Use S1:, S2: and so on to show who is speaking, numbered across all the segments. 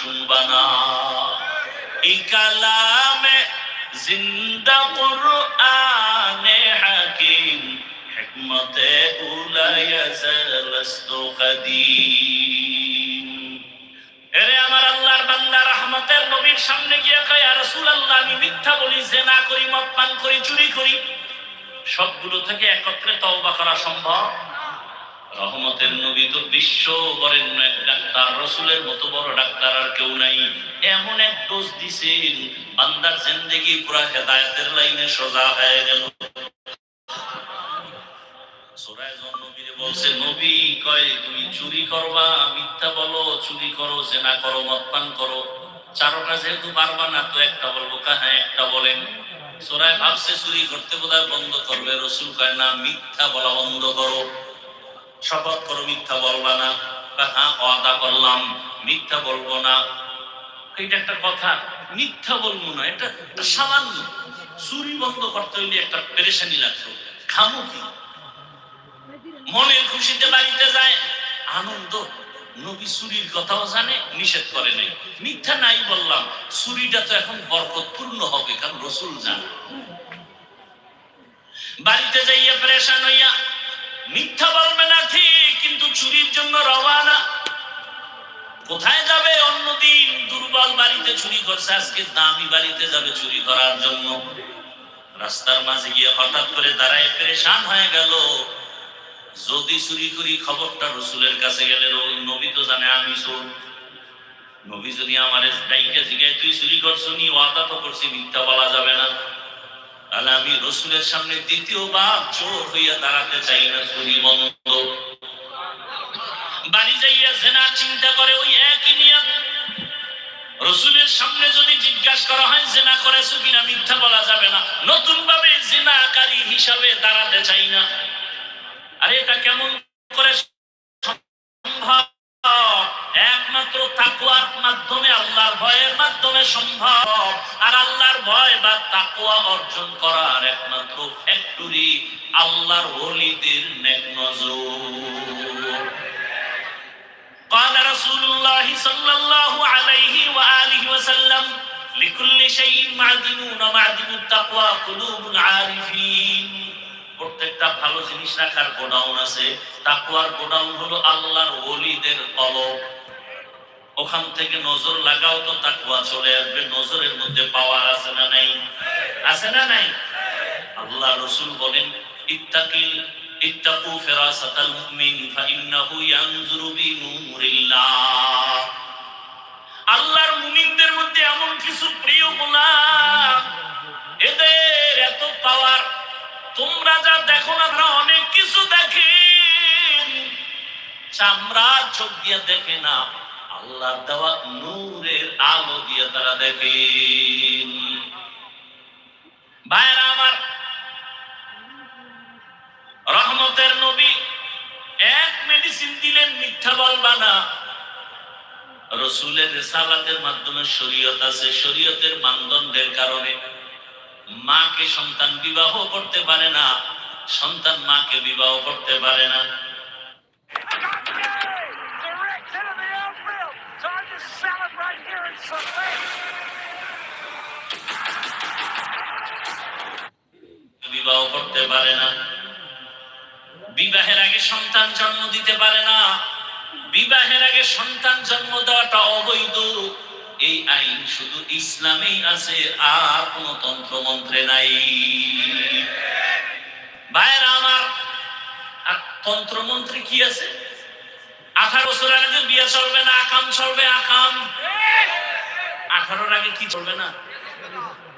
S1: শুনবা না এই কালামে জিন্দা কুরআনে হাকিম, হিকমতে উলায়া জালাস্তু কাদিম। এরে আমার আল্লাহর বান্দা, রহমতের নবীর সামনে গিয়ে কয় আর রাসূলুল্লাহ, আমি মিথ্যা বলি, জেনা করি, মদ পান করি, চুরি করি। সবগুলো থেকে একত্রে তওবা করা সম্ভব। রহমতের নবী তো বিশ্ব বরেণ্য এক ডাক্তার, রসুলের মতো বড় ডাক্তার আর কেউ নাই। এমন এক ডোজ দিছেন, বান্দার জিন্দেগি পুরা হেদায়েতের লাইনে সোজা হয়ে গেল। বলছে, নবী কয়, তুমি চুরি করবা, মিথ্যা বলো, চুরি করো, জেনা করো মদ পান করো। চারোটা যেহেতু পারবা না, তো একটা বলব হ্যাঁ একটা বলেন? সোরায় ভাবছে, চুরি করতে বোধহয় বন্ধ করবে। রসুল কয়, না, মিথ্যা বলা বন্ধ করো। শপথ করো মিথ্যা বলবা না। হ্যাঁ ওয়াদা করলাম, মিথ্যা বলব না। এটা একটা কথা, মিথ্যা বলব না, এটা সামান্য। চুরি বন্ধ করতে হইলে একটা পেরেশানি লাগতো। খামো কি? মনের খুশিতে বাড়িতে যায়, আনন্দ। নবী চুরির কথাও জানে, নিষেধ করে নাই। মিথ্যা নাই বললাম, চুরিটা তো এখন বরকতপূর্ণ হবে, কারণ রসুল জানে। বাড়িতে যাইয়া পরেশান হইয়া চুরির জন্য রওয়ানা। কোথায় যাবে? অন্যদিন দুর্বল বাড়িতে চুরি করছে। আজকে দামি বাড়িতে যাবে চুরি করার জন্য। রাস্তার মাঝে গিয়ে হঠাৎ করে দাঁড়ায় পরেশান হয়ে গেল। যদি চুরি করি, খবরটা রসুলের কাছে গেলে নবী তো জানে আমি চোর। নবী যদি আমার ডাইকে জিগায়, তুই চুরি করছ নি? ওয়াদা তো করছি, মিথ্যা বলা যাবে না। তাহলে আমি রসুলের সামনে দ্বিতীয়বার চোর হইয়া দাঁড়াতে চাই না, চুরি বন্ধ। বাড়ি যাইয়া জেনা চিন্তা করে, ওই একই নিয়ত রসুলের সামনে যদি জিজ্ঞাসা করা হয়, জেনা করেছ কিনা মিথ্যা বলা যাবে না। নতুন ভাবে জেনাকারী হিসাবে দাঁড়াতে চাই না। আরে, এটা কেমন করে একমাত্র তাকুয়ার মাধ্যমে, আল্লাহর ভয়ের মাধ্যমে সম্ভব। আর আল্লাহর ভয় বা তাকুয়া অর্জন করার একমাত্র ফ্যাক্টরি আল্লাহর ওলিদের নেক নজর। قال رسول الله صلى الله عليه وآله وسلم لكل شيء معدن ومعدن التقوى قلوب العارفين প্রত্যেকটা ভালো জিনিস রাখার গোডাউন আছে তাকুয়ার গোডাউন হলো আল্লাহর ওলিদের কলব ওখান থেকে নজর লাগাও তো তাকুয়া চলে আসবে নজরের মধ্যে পাওয়ার আছে না নাই আছে না নাই আল্লাহ রসুল বলেন ইত্তাকিল ইত্তাকু ফিরাসাতাল মুমিন ফাইন্নাহু ইয়ানজুরু আল্লাহর মুমিনদের মধ্যে এমন কিছু প্রিয় গোলাম এদের এত পাওয়ার তোমরা যা দেখো না, তারা অনেক কিছু দেখে। চামড়া চোখ দিয়ে দেখে না আল্লাহ দেওয়া নূরের আলো দিয়ে তারা দেখে। ভাইরা আমার, রহমতের নবী মেডিসিন দিলেন মিথ্যা বলবা না রসুলের রেসালাতের মাধ্যমে শরীয়ত আছে শরীয়তের মানদণ্ডের কারণে মাকে সন্তান বিবাহ করতে পারে না সন্তান মাকে বিবাহ করতে পারে না বিবাহের আগে সন্তান জন্ম দিতে পারে না। বিবাহের আগে সন্তান জন্ম দেওয়াটা অবৈধ। এই আইন শুধু ইসলামেই আছে, আর কোন তন্ত্র মন্ত্রে নাই। ভাইরা আমার, আর তন্ত্র মন্ত্রে কি আছে? আঠারো বছর আগে বিয়ে চলবে না, আকাম চলবে, আকাম। আঠারোর আগে কি চলবে না?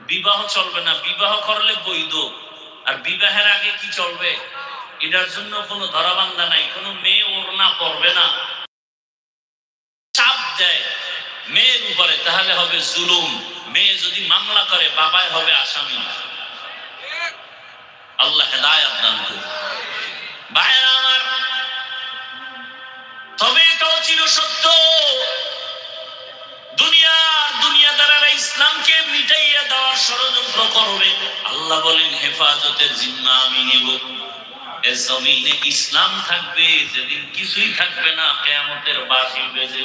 S1: বিবাহ চলবে না, বিবাহ করলে বৈধ। আর বিবাহের আগে কি চলবে? এটার জন্য কোনো ধরাবান্ধা নাই, কোনো মেয়ে ওড়না পড়বে না। চাপ দেয় মেয়ের উপরে, তাহলে হবে জুলুম। মেয়ে যদি মামলা করে, বাবাই হবে আসামি। আল্লাহ হেদায়াত দান করুন। আমার, তবে এটাও ছিল সত্য। দুনিয়ার দুনিয়াদারেরা ইসলামকে মিটাইয়া দেওয়ার ষড়যন্ত্র করবে। আল্লাহ বলেন, হেফাজতের জিম্মা আমি নিব। এ জমিনে ইসলাম থাকবে যেদিন কিছুই থাকবে না কেয়ামতের বাসি বেজে